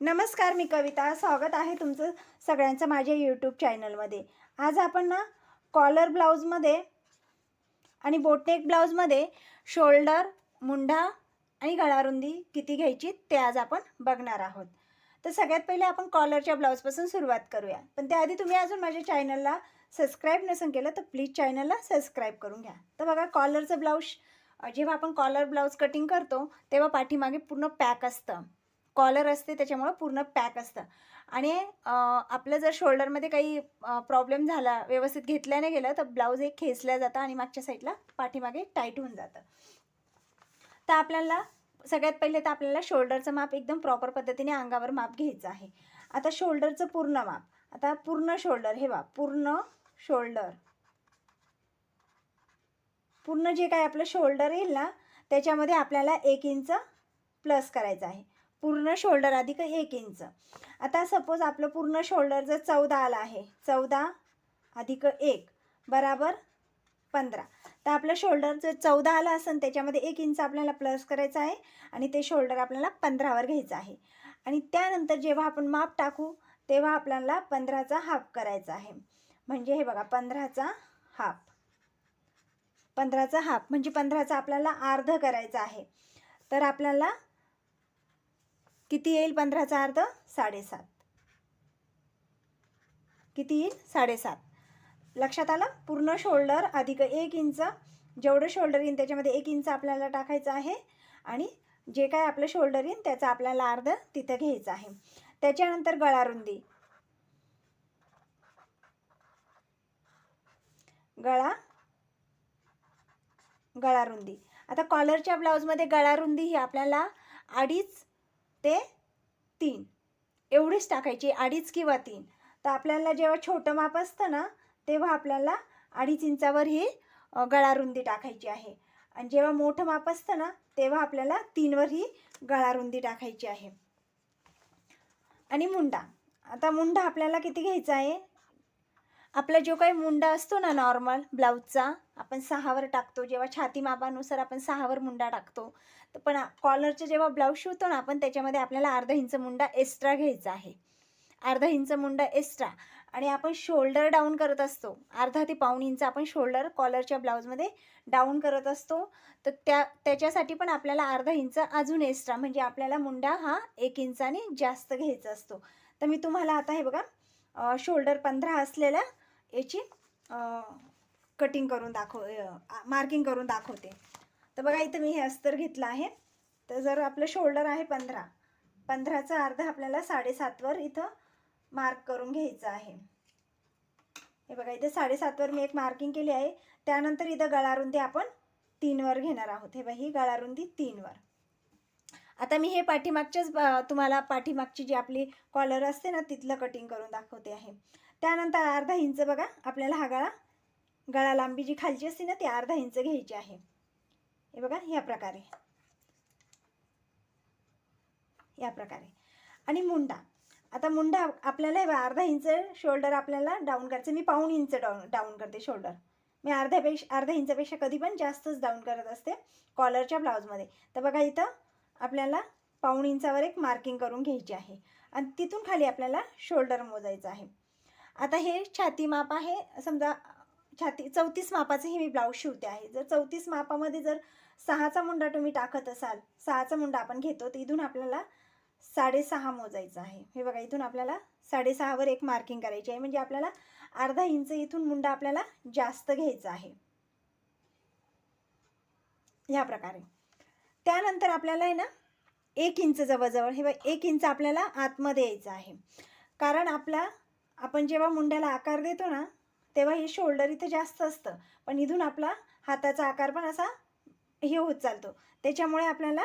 नमस्कार मी कविता. स्वागत आहे तुमचं सगळ्यांचं माझ्या यूट्यूब चॅनलमध्ये आज आपण ना कॉलर ब्लाऊजमध्ये आणि बोटनेक ब्लाऊजमध्ये शोल्डर मुंढा आणि गळारुंदी किती घ्यायची ते आज आपण बघणार आहोत. तर सगळ्यात पहिले आपण कॉलरच्या ब्लाऊजपासून सुरुवात करूया. पण त्याआधी तुम्ही अजून माझ्या चॅनलला सबस्क्राईब नसेल केलं तर प्लीज चॅनलला सबस्क्राईब करून घ्या. तर बघा कॉलरचं ब्लाऊज जेव्हा आपण कॉलर ब्लाऊज कटिंग करतो तेव्हा पाठीमागे पूर्ण पॅक असतं. कॉलर असते त्याच्यामुळं पूर्ण पॅक असतं. आणि आपलं जर शोल्डरमध्ये काही प्रॉब्लेम झाला व्यवस्थित घेतल्याने गेलं तर ब्लाऊज एक खेचल्या जातं आणि मागच्या साईडला पाठीमागे टाईट होऊन जातं. तर आपल्याला सगळ्यात पहिले तर आपल्याला शोल्डरचं माप एकदम प्रॉपर पद्धतीने अंगावर माप घ्यायचं आहे. आता शोल्डरचं पूर्ण माप. आता पूर्ण शोल्डर हे बा पूर्ण शोल्डर पूर्ण जे काय आपलं शोल्डर येईल ना त्याच्यामध्ये आपल्याला एक इंच प्लस करायचं आहे. पूर्ण शोल्डर अधिक एक इंच. आता सपोज आपलं पूर्ण शोल्डर जर चौदा आला आहे. चौदा अधिक एक. बराबर पंधरा. तर आपलं शोल्डर जर चौदा आला असेल त्याच्यामध्ये एक इंच आपल्याला प्लस करायचं आहे आणि ते शोल्डर आपल्याला पंधरावर घ्यायचं आहे. आणि त्यानंतर जेव्हा आपण माप टाकू तेव्हा आपल्याला पंधराचा हाफ करायचा आहे. म्हणजे हे बघा पंधराचा हाफ पंधराचा हाफ म्हणजे पंधराचा आपल्याला अर्ध करायचा आहे. तर आपल्याला किती येईल पंधराचा अर्ध साडेसात. किती येईल? साडेसात. लक्षात आलं? पूर्ण शोल्डर अधिक एक इंच. जेवढं शोल्डर येईन त्याच्यामध्ये एक इंच आपल्याला टाकायचं आहे. आणि जे काय आपलं शोल्डर येईन त्याचा आपल्याला अर्ध तिथं घ्यायचं आहे. त्याच्यानंतर गळारुंदी. गळा. गळारुंदी. आता कॉलरच्या ब्लाऊजमध्ये गळारुंदी ही आपल्याला अडीच ते तीन. एवढीच टाकायची अडीच किंवा तीन. तर आपल्याला जेव्हा छोटं माप असतं ना तेव्हा आपल्याला अडीच इंचावर ही गळारुंदी टाकायची आहे. आणि जेव्हा मोठं माप असतं ना तेव्हा आपल्याला तीनवर ही गळारुंदी टाकायची आहे. आणि मुंडा. आता मुंडा आपल्याला किती घ्यायचा आहे? आपला जो काही मुंडा असतो ना नॉर्मल ब्लाऊजचा आपण सहावर टाकतो. जेव्हा छाती मापानुसार आपण सहावर मुंडा टाकतो तर पण कॉलरचं जेव्हा ब्लाऊज शिवतो ना आपण त्याच्यामध्ये आपल्याला अर्धा इंच मुंडा एक्स्ट्रा घ्यायचा आहे. अर्धा इंच मुंडा एक्स्ट्रा आणि आपण शोल्डर डाऊन करत असतो. अर्धा ते पाऊण इंच आपण शोल्डर कॉलरच्या ब्लाऊजमध्ये डाऊन करत असतो. तर त्या त्याच्यासाठी पण आपल्याला अर्धा इंच अजून एक्स्ट्रा म्हणजे आपल्याला मुंडा हा एक इंचाने जास्त घ्यायचा असतो. तर मी तुम्हाला आता हे बघा शोल्डर पंधरा असलेल्या याची कटिंग करून दाखव मार्किंग करून दाखवते. तर बघा इथं मी हे अस्तर घेतलं आहे. तर जर आपलं शोल्डर आहे पंधरा पंधराचा अर्धा आपल्याला साडेसातवर इथं मार्क करून घ्यायचं आहे. हे बघा इथे साडेसातवर मी एक मार्किंग केली आहे. त्यानंतर इथं गळारुंदी आपण तीनवर घेणार आहोत. हे बघा ही गळारुंदी तीनवर आता मी हे पाठीमागच्याच तुम्हाला पाठीमागची जी आपली कॉलर असते ना तिथलं कटिंग करून दाखवते आहे. त्यानंतर अर्धा इंच बघा आपल्याला हा गळा गळा लांबी जी खालची असते ना ती अर्धा इंच घ्यायची आहे. हे बघा ह्या प्रकारे. या प्रकारे. आणि मुंडा. आता मुंडा आपल्याला हे अर्धा इंच शोल्डर आपल्याला डाऊन करायचं. मी पाऊण इंच डाऊन डाऊन करते शोल्डर मी अर्ध्यापेक्षा अर्ध्या इंचापेक्षा कधी पण जास्तच डाऊन करत असते कॉलरच्या ब्लाऊजमध्ये तर बघा इथं आपल्याला पाऊण इंचावर एक मार्किंग करून घ्यायची आहे. आणि तिथून खाली आपल्याला शोल्डर मोजायचं आहे. आता हे छाती माप आहे. समजा छाती चौतीस मापाचं हे मी ब्लाऊज शिवते आहे. जर चौतीस मापामध्ये जर सहाचा मुंडा तुम्ही टाकत असाल सहाचा मुंडा आपण घेतो तर इथून आपल्याला साडेसहा मोजायचं आहे. हे बघा इथून आपल्याला साडेसहावर एक मार्किंग करायची आहे. म्हणजे आपल्याला अर्धा इंच इथून मुंडा आपल्याला जास्त घ्यायचा आहे. ह्या प्रकारे. त्यानंतर आपल्याला आहे ना एक इंच जवळजवळ हे बघ एक इंच आपल्याला आतमध्ये यायचं आहे. कारण आपला आपण जेव्हा मुंड्याला आकार देतो ना तेव्हा हे शोल्डर इथं जास्त असतं. पण इथून आपला हाताचा आकार पण असा हे होत चालतो. त्याच्यामुळे आपल्याला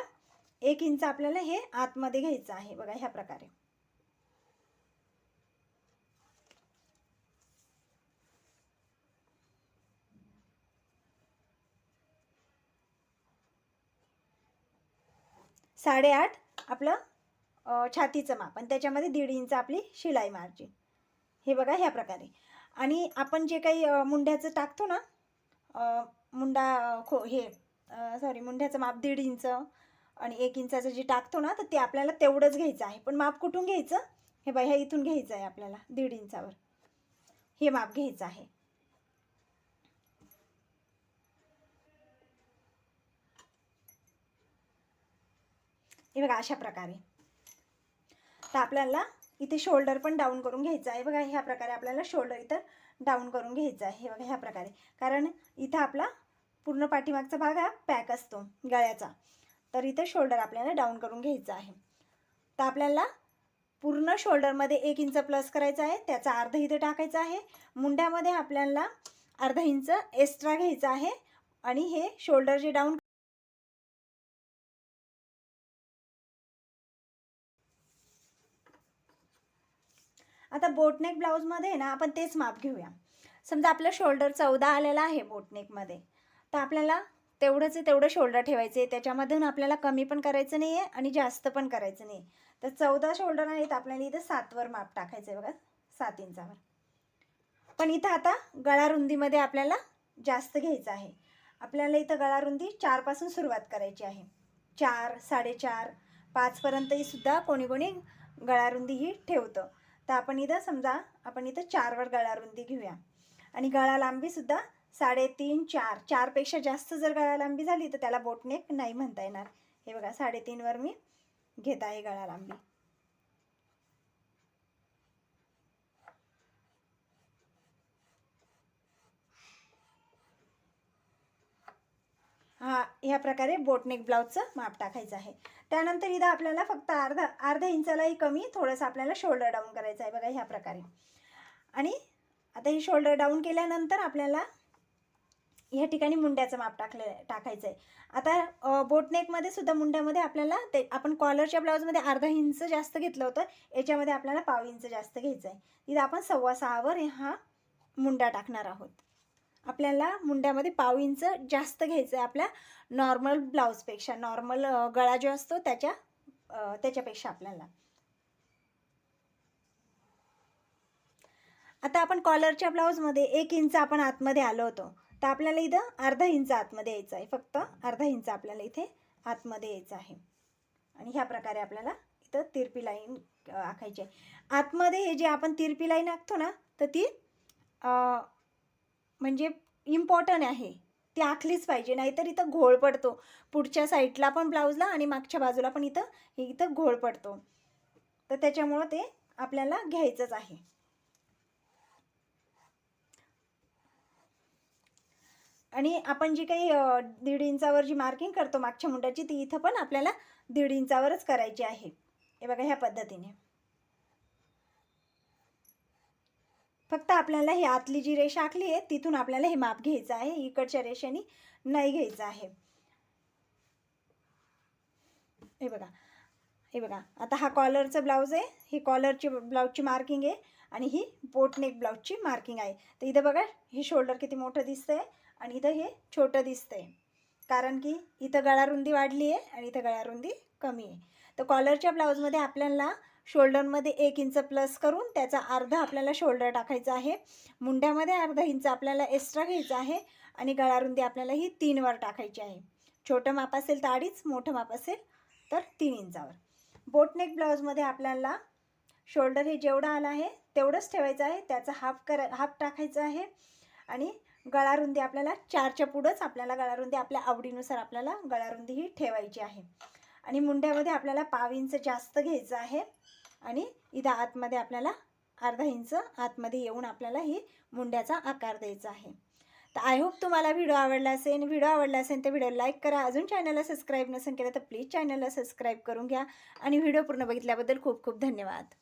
एक इंच आपल्याला हे आतमध्ये घ्यायचं आहे. बघा ह्या प्रकारे. साडेआठ आपलं छातीचं माप आणि त्याच्यामध्ये दीड इंच आपली शिलाई मार्जिन हे बघा ह्या प्रकारे. आणि आपण जे काही मुंड्याचं टाकतो ना मुंडा खो हे सॉरी मुंड्याचं माप दीड इंच आणि एक इंचाचं जे टाकतो ना तर ते आपल्याला तेवढंच घ्यायचं आहे. पण माप कुठून घ्यायचं? हे बाई ह्या इथून घ्यायचं आहे आपल्याला दीड इंचावर. हे माप घ्यायचं आहे. हे बघा अशा प्रकारे. तर आपल्याला इथे शोल्डर पण डाऊन करून घ्यायचं आहे. बघा ह्या प्रकारे आपल्याला शोल्डर इथं डाऊन करून घ्यायचं आहे. हे बघा ह्या प्रकारे. कारण इथं आपला पूर्ण पाठीमागचा भाग हा पॅक असतो गळ्याचा. तर इथं शोल्डर आपल्याला डाऊन करून घ्यायचं आहे. तर आपल्याला पूर्ण शोल्डरमध्ये एक इंच प्लस करायचं आहे त्याचा अर्धा इथे टाकायचं आहे. मुंड्यामध्ये आपल्याला अर्धा इंच एक्स्ट्रा घ्यायचं आहे आणि हे शोल्डर जे डाऊन आता बोटनेक ब्लाऊजमध्ये ना आपण तेच माप घेऊया. समजा आपलं शोल्डर चौदा आलेला आहे बोटनेकमध्ये तर आपल्याला तेवढंच तेवढं शोल्डर ठेवायचं आहे. त्याच्यामधून आपल्याला कमी पण करायचं नाही आहे आणि जास्त पण करायचं नाही तर चौदा शोल्डर आहे तर आपल्याला इथं सातवर माप टाकायचं आहे बघा. सात इंचावर. पण इथं आता गळा रुंदीमध्ये आपल्याला जास्त घ्यायचं आहे. आपल्याला इथं गळा रुंदी चारपासून सुरुवात करायची आहे. चार साडेचार पाचपर्यंतही सुद्धा कोणी कोणी गळारुंदी ही ठेवतं. तर आपण इथं समजा आपण इथं चारवर गळा रुंदी घेऊया. आणि गळा लांबीसुद्धा साडेतीन चार. चारपेक्षा जास्त जर गळा लांबी झाली तर त्याला बोटनेक नाही म्हणता येणार. हे बघा साडेतीनवर मी घेत आहे गळा लांबी. हा ह्या प्रकारे बोटनेक ब्लाऊजचं माप टाकायचं आहे. त्यानंतर इथं आपल्याला फक्त अर्धा अर्धा इंचालाही कमी थोडंसं आपल्याला शोल्डर डाऊन करायचं आहे. बघा ह्या प्रकारे. आणि आता ही शोल्डर डाऊन केल्यानंतर आपल्याला ह्या ठिकाणी मुंड्याचं माप टाकले टाकायचं आहे आता बोटनेकमध्ये सुद्धा मुंड्यामध्ये आपल्याला ते आपण कॉलरच्या ब्लाऊजमध्ये अर्धा इंच जास्त घेतलं होतं याच्यामध्ये आपल्याला पाव इंच जास्त घ्यायचं आहे तिथं आपण सव्वा सहावर हा मुंडा टाकणार आहोत. आपल्याला मुंड्यामध्ये पाव इंच जास्त घ्यायचं आहे आपल्या नॉर्मल ब्लाऊजपेक्षा नॉर्मल गळा जो असतो त्याच्या त्याच्यापेक्षा आपल्याला. आता आपण कॉलरच्या ब्लाऊजमध्ये एक इंच आपण आतमध्ये आलो होतो. तर आपल्याला इथं अर्धा इंच आतमध्ये यायचं आहे. फक्त अर्धा इंच आपल्याला इथे आतमध्ये यायचं आहे. आणि ह्या प्रकारे आपल्याला इथं तिरपी लाईन आखायची आहे. आतमध्ये हे जे आपण तिरपी लाईन आखतो ना तर ती म्हणजे इम्पॉर्टंट आहे. ती आखलीच पाहिजे. नाहीतर इथं घोळ पडतो. पुढच्या साईडला पण ब्लाऊजला आणि मागच्या बाजूला पण इथं हे इथं घोळ पडतो. तर त्याच्यामुळं ते आपल्याला घ्यायचंच आहे. आणि आपण जी काही दीड इंचावर जी मार्किंग करतो मागच्या मुंडाची ती इथं पण आपल्याला दीड इंचावरच करायची आहे. हे बघा ह्या पद्धतीने. फक्त आपल्याला ही आतली जी रेषा आखली आहे तिथून आपल्याला हे माप घ्यायचं आहे. इकडच्या रेषेने नाही घ्यायचं आहे. हे बघा हे बघा. आता हा कॉलरचं ब्लाऊज आहे. ही कॉलरची ब्लाऊजची मार्किंग आहे आणि ही बोटनेक ब्लाऊजची मार्किंग आहे. तर इथं बघा हे शोल्डर किती मोठं दिसतंय. आणि इथं हे छोटं दिसतंय. कारण की इथं गळारुंदी वाढली आहे आणि इथं गळारुंदी कमी आहे. तर कॉलरच्या ब्लाऊजमध्ये आपल्याला शोल्डरमध्ये एक इंच प्लस करून त्याचा अर्धा आपल्याला शोल्डर टाकायचा आहे. मुंड्यामध्ये अर्धा इंच आपल्याला एक्स्ट्रा घ्यायचा आहे आणि गळारुंदी आपल्याला ही तीनवर टाकायची आहे. छोटं माप असेल तर अडीच मोठं माप असेल तर तीन इंचावर. बोटनेक ब्लाऊजमध्ये आपल्याला शोल्डर हे जेवढं आलं आहे तेवढंच ठेवायचं आहे. त्याचा हाफ करा हाफ टाकायचा आहे. आणि गळारुंदी आपल्याला चारच्या पुढंच आपल्याला गळारुंदी आपल्या आवडीनुसार आपल्याला गळारुंदी ही ठेवायची आहे. आणि मुंड्यामध्ये आपल्याला पाव इंच जास्त घ्यायचं आहे आणि इथं आतमध्ये आपल्याला अर्धा इंच आतमध्ये येऊन आपल्याला ही मुंड्याचा आकार द्यायचा आहे. तर आय होप तुम्हाला व्हिडिओ आवडला असेल. व्हिडिओ आवडला असेल तर व्हिडिओ लाईक करा. अजून चॅनलला सबस्क्राईब नसेल केलं तर प्लीज चॅनलला सबस्क्राईब करून घ्या. आणि व्हिडिओ पूर्ण बघितल्याबद्दल खूप खूप धन्यवाद.